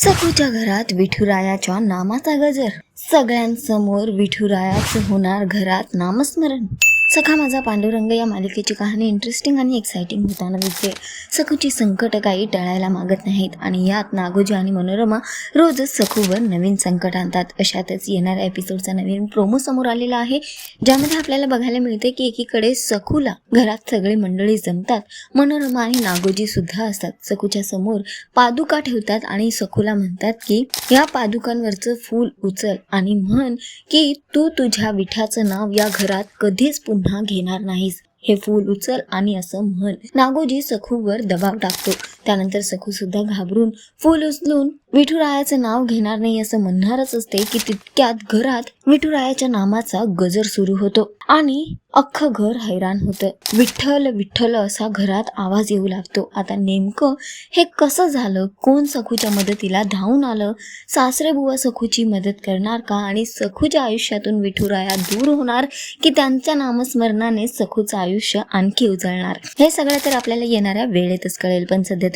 सखूच्या घरात विठुरायाच्या नामाचा गजर. सगळ्यांसमोर विठुरायाचं होणार घरात नामस्मरण. सखा माझा पांडुरंग या मालिकेची कहाणी इंटरेस्टिंग आणि एक्साइटिंग होताना दिसते. सखूची संकट काही टळायला मागत नाहीत आणि यात नागोजी आणि मनोरमा रोजच सखूवर नवीन संकट आणतात. अशातच येणाऱ्या एपिसोडचा नवीन प्रोमो समोर आलेला आहे ज्यामध्ये आपल्याला बघायला मिळते की एकीकडे सखूला घरात सगळी मंडळी जमतात मनोरमा आणि नागोजी सुद्धा असतात. सखूच्या समोर पादुका ठेवतात आणि सखूला म्हणतात की या पादुकांवरचं फूल उचल आणि म्हण की तू तुझ्या विठ्याचं नाव या घरात कधीच पुन्हा घेणार नाहीस. हे फूल उचल आणि असं म्हण. नागोजी सखूवर दबाव टाकतो. त्यानंतर सखू सुद्धा घाबरून फूल उचलून विठुरायाचं नाव घेणार नाही असं म्हणणारच असते की तितक्यात घरात विठुरायाच्या नामाचा गजर सुरू होतो आणि अख्खं घर हैराण होतं. विठ्ठल विठ्ठल असा घरात आवाज येऊ लागतो. आता नेमकं हे कसं झालं? कोण सखूच्या मदतीला धावून आलं? सासरे बुवा सखूची मदत करणार का? आणि सखूच्या आयुष्यातून विठुराया दूर होणार की त्यांच्या नामस्मरणाने सखूचं आयुष्य आणखी उजळणार? हे सगळं तर आपल्याला येणाऱ्या वेळेतच कळेल. पण सध्या